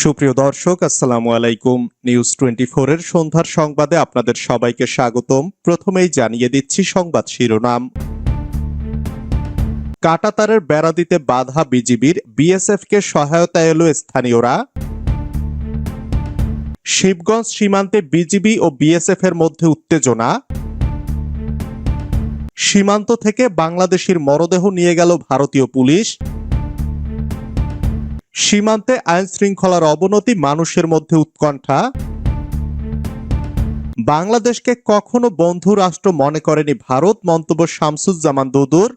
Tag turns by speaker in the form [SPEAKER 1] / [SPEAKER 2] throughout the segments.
[SPEAKER 1] সুপ্রিয় দর্শক, আসসালামু আলাইকুম। নিউজ টোয়েন্টি এর সন্ধ্যার সংবাদে আপনাদের সবাইকে স্বাগতম। প্রথমেই জানিয়ে দিচ্ছি সংবাদ শিরোনাম। কাটাতারের বেড়া দিতে বাধা বিজিবির বিএসএফ কে সহায়তা এলো স্থানীয়রা। শিবগঞ্জ সীমান্তে বিজিবি ও বিএসএফ এর মধ্যে উত্তেজনা। সীমান্ত থেকে বাংলাদেশের মরদেহ নিয়ে গেল ভারতীয় পুলিশ। সীমান্তে আইন শৃঙ্খলার অবনতি মানুষের মধ্যে উৎকণ্ঠা। বাংলাদেশকে কখনো বন্ধু রাষ্ট্র মনে করেনি ভারত, মন্তব্য শামসুজ্জামান দুদুর।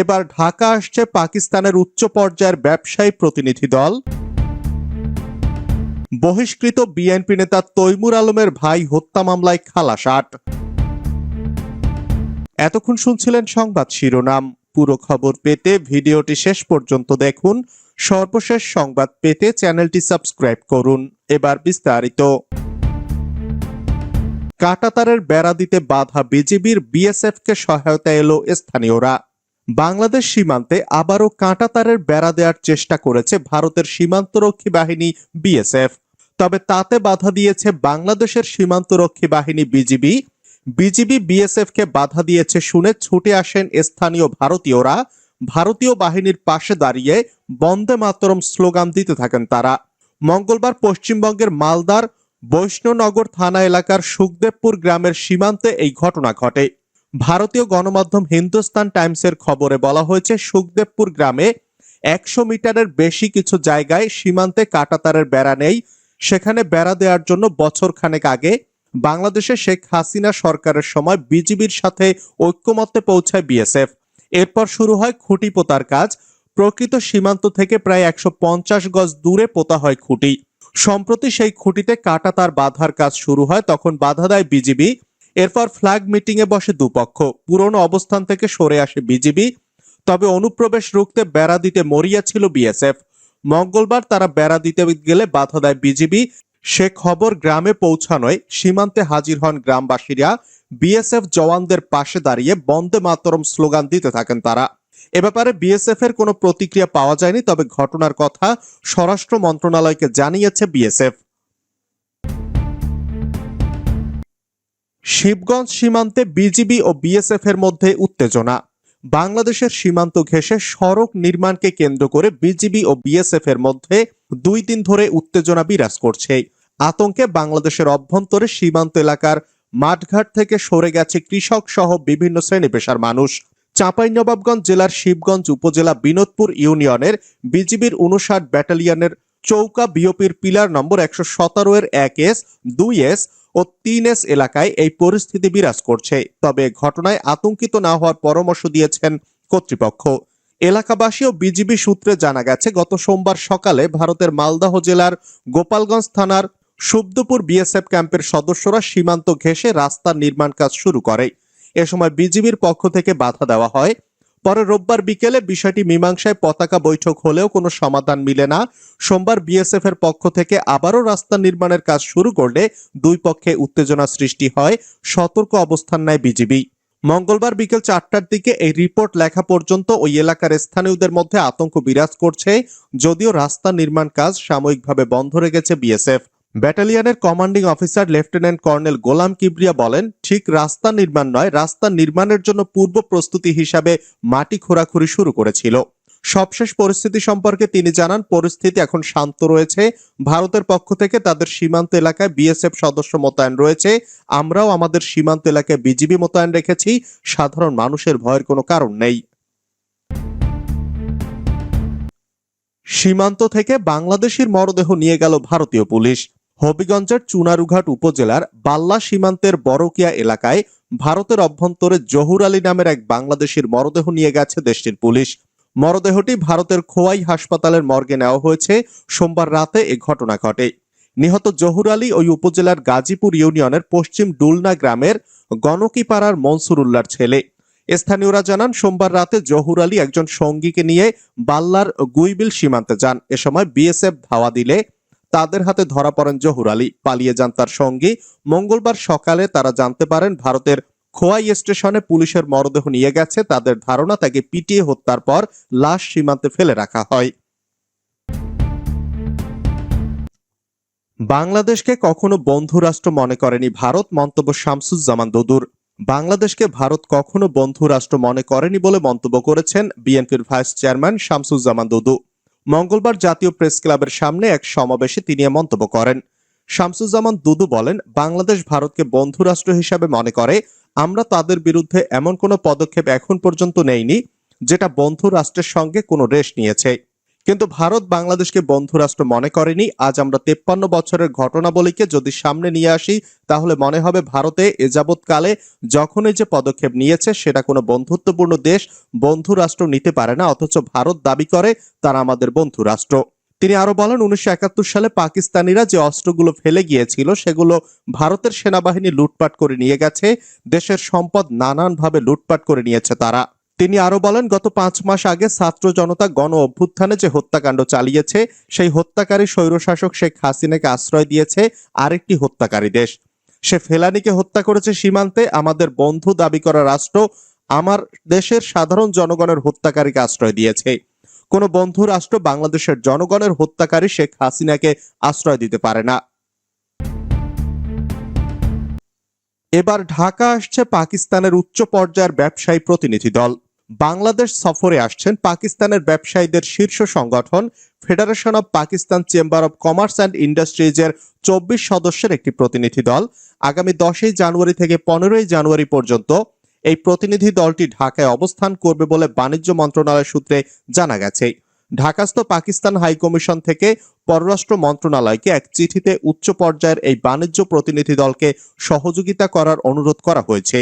[SPEAKER 1] এবার ঢাকা আসছে পাকিস্তানের উচ্চ পর্যায়ের ব্যবসায়ী প্রতিনিধি দল। বহিষ্কৃত বিএনপি নেতা তৈমুর আলমের ভাই হত্যা মামলায় খালাস আট। এতক্ষণ শুনছিলেন সংবাদ শিরোনাম। পুরো খবর পেতে ভিডিওটি শেষ পর্যন্ত দেখুন। সর্বশেষ সংবাদ পেতে চ্যানেলটি সাবস্ক্রাইব করুন। এবার বিস্তারিত। কাটাতারের বেড়া দিতে বাধা বিজিবির বিএসএফ কে সহায়তা এলো স্থানীয়রা। বাংলাদেশ সীমান্তে আবারও কাঁটাতারের বেড়া দেওয়ার চেষ্টা করেছে ভারতের সীমান্তরক্ষী বাহিনী বিএসএফ। তবে তাতে বাধা দিয়েছে বাংলাদেশের সীমান্তরক্ষী বাহিনী বিজিবি। বিজিবি বিএসএফ কে বাধা দিয়েছে শুনে ছুটে আসেন স্থানীয় ভারতীয়রা। ভারতীয় বাহিনীর পাশে দাঁড়িয়ে বন্দে মাতরম স্লোগান দিতে থাকেন তারা। মঙ্গলবার পশ্চিমবঙ্গের মালদার বৈষ্ণনগর থানা এলাকার সুখদেবপুর গ্রামের সীমান্তে এই ঘটনা ঘটে। ভারতীয় গণমাধ্যম হিন্দুস্তান টাইমসের খবরে বলা হয়েছে, সুখদেবপুর গ্রামে একশো মিটারের বেশি কিছু জায়গায় সীমান্তে কাটাতারের বেড়া নেই। সেখানে বেড়া দেওয়ার জন্য বছর খানেক আগে বাংলাদেশে শেখ হাসিনা সরকারের সময় বিজিবির সাথে ঐক্যমত্যে পৌঁছায় বিএসএফ। এরপর শুরু হয় খুঁটি পোতার কাজ। প্রকৃত সীমান্ত থেকে প্রায় একশো পঞ্চাশ গজ দূরে পোতা হয় খুঁটি। সম্প্রতি সেই খুঁটিতে কাটা তার বাধার কাজ শুরু হয়, তখন বাধা দেয় বিজিবি। এরপর ফ্ল্যাগ মিটিং এ বসে দুপক্ষ। পুরনো অবস্থান থেকে সরে আসে বিজিবি। তবে অনুপ্রবেশ রুখতে বেড়া দিতে মরিয়া ছিল বিএসএফ। মঙ্গলবার তারা বেড়া দিতে গেলে বাধা দেয় বিজিবি। সে খবর গ্রামে পৌঁছানোয় সীমান্তে হাজির হন গ্রামবাসীরা। বিএসএফ জওয়ানদের পাশে দাঁড়িয়ে বন্দে মাতরম স্লোগান দিতে থাকেন তারা। এ ব্যাপারে বিএসএফ এর কোনো প্রতিক্রিয়া পাওয়া যায়নি, তবে ঘটনার কথা স্বরাষ্ট্র মন্ত্রণালয়কে জানিয়েছে বিএসএফ। শিবগঞ্জ সীমান্তে বিজিবি ও বিএসএফ এর মধ্যে উত্তেজনা। বাংলাদেশের সীমান্ত ঘেঁষে সড়ক নির্মাণকে কেন্দ্র করে বিজিবি ও বিএসএফ এর মধ্যে দুই দিন ধরে উত্তেজনা বিরাজ করছে। আতঙ্কে বাংলাদেশের অভ্যন্তরে সীমান্ত এলাকার মাঠঘাট থেকে সরে গেছে কৃষক সহ বিভিন্ন শ্রেণি পেশার মানুষ। চাঁপাইনবাবগঞ্জ জেলার শিবগঞ্জ উপজেলা বিনোদপুর ইউনিয়নের বিজিবির উনষাট ব্যাটালিয়নের চৌকা বিওপির পিলার নম্বর একশো সতেরো এর এক এস, দুই এস ও তিন এস এলাকায় এই পরিস্থিতি বিরাজ করছে। তবে ঘটনায় আতঙ্কিত না হওয়ার পরামর্শ দিয়েছেন কর্তৃপক্ষ। এলাকাবাসী ও বিজিবি সূত্রে জানা গেছে, গত সোমবার সকালে ভারতের মালদাহ জেলার গোপালগঞ্জ থানার সুব্দপুর বিএসএফ ক্যাম্পের সদস্যরা সীমান্ত ঘেঁষে রাস্তার নির্মাণ কাজ শুরু করে। এ সময় বিজিবির পক্ষ থেকে বাধা দেওয়া হয়। পরে রোববার বিকেলে বিষয়টি মীমাংসায় পতাকা বৈঠক হলেও কোনো সমাধান মিলে না। সোমবার বিএসএফ এর পক্ষ থেকে আবারও রাস্তা নির্মাণের কাজ শুরু করলে দুই পক্ষে উত্তেজনা সৃষ্টি হয়। সতর্ক অবস্থান নেয় বিজিবি। মঙ্গলবার বিকেল চারটার দিকে এই রিপোর্ট লেখা পর্যন্ত ওই এলাকার স্থানীয়দের মধ্যে আতঙ্ক বিরাজ করছে। যদিও রাস্তা নির্মাণ কাজ সাময়িকভাবে বন্ধ রেখেছে BSF. ব্যাটালিয়নের commanding officer lieutenant colonel Golam Kibria বলেন, ঠিক রাস্তা নির্মাণ নয়, রাস্তা নির্মাণের জন্য পূর্ব প্রস্তুতি হিসাবে মাটি খোঁড়াখুড়ি শুরু করেছিল। সবশেষ পরিস্থিতি সম্পর্কে তিনি জানান, পরিস্থিতি এখন শান্ত রয়েছে। ভারতের পক্ষ থেকে তাদের সীমান্ত এলাকায় বিএসএফ সদস্য মোতায়েন রয়েছে। আমরাও আমাদের সীমান্ত এলাকায় বিজিবি মোতায়েন রেখেছি। সাধারণ মানুষের ভয়ের কোনো কারণ নেই। সীমান্ত থেকে বাংলাদেশের মরদেহ নিয়ে গেল ভারতীয় পুলিশ। হবিগঞ্জের চুনারুঘাট উপজেলার বাল্লা সীমান্তের বড়কিয়া এলাকায় ভারতের অভ্যন্তরে জহুর আলী নামের এক বাংলাদেশের মরদেহ নিয়ে গেছে দেশটির পুলিশ। মরদেহটি ভারতের খোয়াই হাসপাতালের মর্গে নেওয়া হয়েছে। সোমবার রাতে এ ঘটনা ঘটে। নিহত জহুর আলী ওই উপজেলার গাজীপুর ইউনিয়নের পশ্চিম ডুলনা গ্রামের গণকিপাড়ার মনসুর উল্লার ছেলে। স্থানীয়রা জানান, সোমবার রাতে জহুর আলী একজন সঙ্গীকে নিয়ে বাল্লার গুইবিল সীমান্তে যান। এ সময় বিএসএফ ধাওয়া দিলে তাদের হাতে ধরা পড়েন জহুর আলী। পালিয়ে যান তার সঙ্গী। মঙ্গলবার সকালে তারা জানতে পারেন ভারতের খোয়াই স্টেশনে পুলিশের মরদেহ নিয়ে গেছে। তাদের ধারণা, তাকে পিটিয়ে হত্যার পর লাশ সীমান্তে ফেলে রাখা হয়। বাংলাদেশকে কখনো বন্ধু রাষ্ট্র মনে করেনি ভারত, মন্তব্য শামসুজ্জামান দুদুর। বাংলাদেশকে ভারত কখনো বন্ধু রাষ্ট্র মনে করেনি বলে মন্তব্য করেছেন বিএনপির ভাইস চেয়ারম্যান শামসুজ্জামান দুদু। মঙ্গলবার জাতীয় প্রেস ক্লাবের সামনে এক সমাবেশে তিনি এ মন্তব্য করেন। শামসুজ্জামান দুদু বলেন, বাংলাদেশ ভারতকে বন্ধু রাষ্ট্র হিসাবে মনে করে। আমরা তাদের বিরুদ্ধে এমন কোনো পদক্ষেপ এখন পর্যন্ত নেইনি, যেটা বন্ধু রাষ্ট্রের সঙ্গে কোনো রেশ নিয়েছে। কিন্তু ভারত বাংলাদেশকে বন্ধু রাষ্ট্র মনে করেনি। আজ আমরা তেপ্পান্ন বছরের ঘটনাবলীকে যদি সামনে নিয়ে আসি, তাহলে মনে হবে ভারতে এ যাবৎকালে যখনই যে পদক্ষেপ নিয়েছে, সেটা কোনো বন্ধুত্বপূর্ণ দেশ বন্ধু রাষ্ট্র নিতে পারে না, অথচ ভারত দাবি করে তারা আমাদের বন্ধু রাষ্ট্র তিনি আরও বলেন, উনিশশো একাত্তর সালে পাকিস্তানিরা যে অস্ত্রগুলো ফেলে গিয়েছিল, সেগুলো ভারতের সেনাবাহিনী লুটপাট করে নিয়ে গেছে, দেশের সম্পদ নানানভাবে লুটপাট করে নিয়েছে তারা। তিনি আরও বলেন, গত পাঁচ মাস আগে ছাত্র জনতা গণ অভ্যুত্থানে যে হত্যাকাণ্ড চালিয়েছে, সেই হত্যাকারী স্বৈরশাসক শেখ হাসিনাকে আশ্রয় দিয়েছে আরেকটি হত্যাকারী দেশ। সে ফেলানিকে হত্যা করেছে সীমান্তে, আমাদের বন্ধু দাবি করা রাষ্ট্র আমার দেশের সাধারণ জনগণের হত্যাকারীকে আশ্রয় দিয়েছে। কোন বন্ধু রাষ্ট্র বাংলাদেশের জনগণের হত্যাকারী শেখ হাসিনাকে আশ্রয় দিতে পারে না। এবার ঢাকা আসছে পাকিস্তানের উচ্চ পর্যায়ের ব্যবসায়ী প্রতিনিধি দল। বাংলাদেশ সফরে আসছেন পাকিস্তানের ব্যবসায়ীদের শীর্ষ সংগঠন Federation of Pakistan Chamber of Commerce and ইন্ডাস্ট্রিজের চব্বিশ সদস্যের একটি প্রতিনিধি দল। আগামী দশই জানুয়ারি থেকে পনেরোই জানুয়ারি পর্যন্ত এই প্রতিনিধি দলটি ঢাকায় অবস্থান করবে বলে বাণিজ্য মন্ত্রণালয় সূত্রে জানা গেছে। ঢাকাস্থ পাকিস্তান হাই কমিশন থেকে পররাষ্ট্র মন্ত্রণালয়কে এক চিঠিতে উচ্চ পর্যায়ের এই বাণিজ্য প্রতিনিধি দলকে সহযোগিতা করার অনুরোধ করা হয়েছে।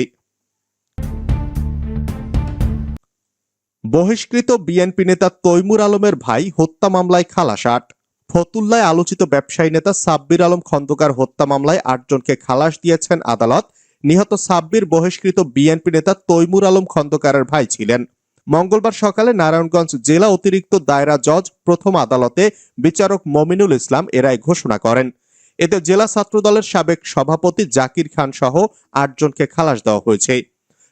[SPEAKER 1] বহিষ্কৃত বিএনপি নেতা তৈমুর আলমের ভাই হত্যা মামলায় খালাস আট। ফতুল্লায় আলোচিত ব্যবসায়ী নেতা সাব্বির আলম খন্দকার হত্যা মামলায় আটজনকে খালাস দিয়েছেন আদালত। নিহত সাব্বির বহিষ্কৃত বিএনপি নেতা তৈমুর আলম খন্দকারের ভাই ছিলেন। মঙ্গলবার সকালে নারায়ণগঞ্জ জেলা অতিরিক্ত দায়রা জজ প্রথম আদালতে বিচারক মমিনুল ইসলাম এরাই ঘোষণা করেন। এতে জেলা ছাত্রদলের সাবেক সভাপতি জাকির খান সহ আটজনকে খালাস দেওয়া হয়েছে।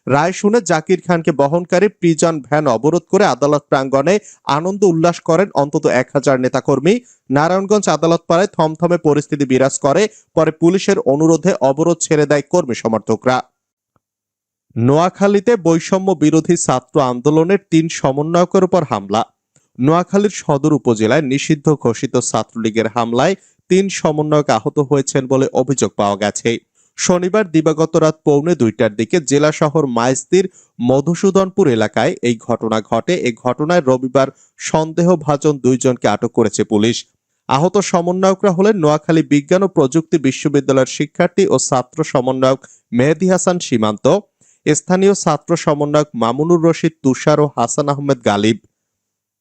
[SPEAKER 1] রায় শুনে জাকির খানকে বহনকারী প্রিজন ভ্যান অবরোধ করে আদালত প্রাঙ্গণে আনন্দ উল্লাস করেন অন্তত এক হাজার নেতাকর্মী। নারায়ণগঞ্জ আদালত পাড়ায় থমথমে পরিস্থিতি বিরাজ করে, পরে পুলিশের অনুরোধে অবরোধ ছেড়ে দেয় কর্মী সমর্থকরা। নোয়াখালীতে বৈষম্য বিরোধী ছাত্র আন্দোলনের তিন সমন্বয়কের উপর হামলা। নোয়াখালীর সদর উপজেলায় নিষিদ্ধ ঘোষিত ছাত্রলীগের হামলায় তিন সমন্বয়ক আহত হয়েছেন বলে অভিযোগ পাওয়া গেছে। শনিবার দিবাগত রাত পৌনে দুইটার দিকে জেলা শহর মাইস্তির মধুসূদনপুর এলাকায় এই ঘটনা ঘটে। এই ঘটনায় রবিবার সন্দেহভাজন দুইজনকে আটক করেছে পুলিশ। আহত সমন্বয়করা হলেন নোয়াখালী বিজ্ঞান ও প্রযুক্তি বিশ্ববিদ্যালয়ের শিক্ষার্থী ও ছাত্র সমন্বয়ক মেহেদি হাসান সীমান্ত, স্থানীয় ছাত্র সমন্বয়ক মামুনুর রশিদ তুষার ও হাসান আহমেদ গালিব।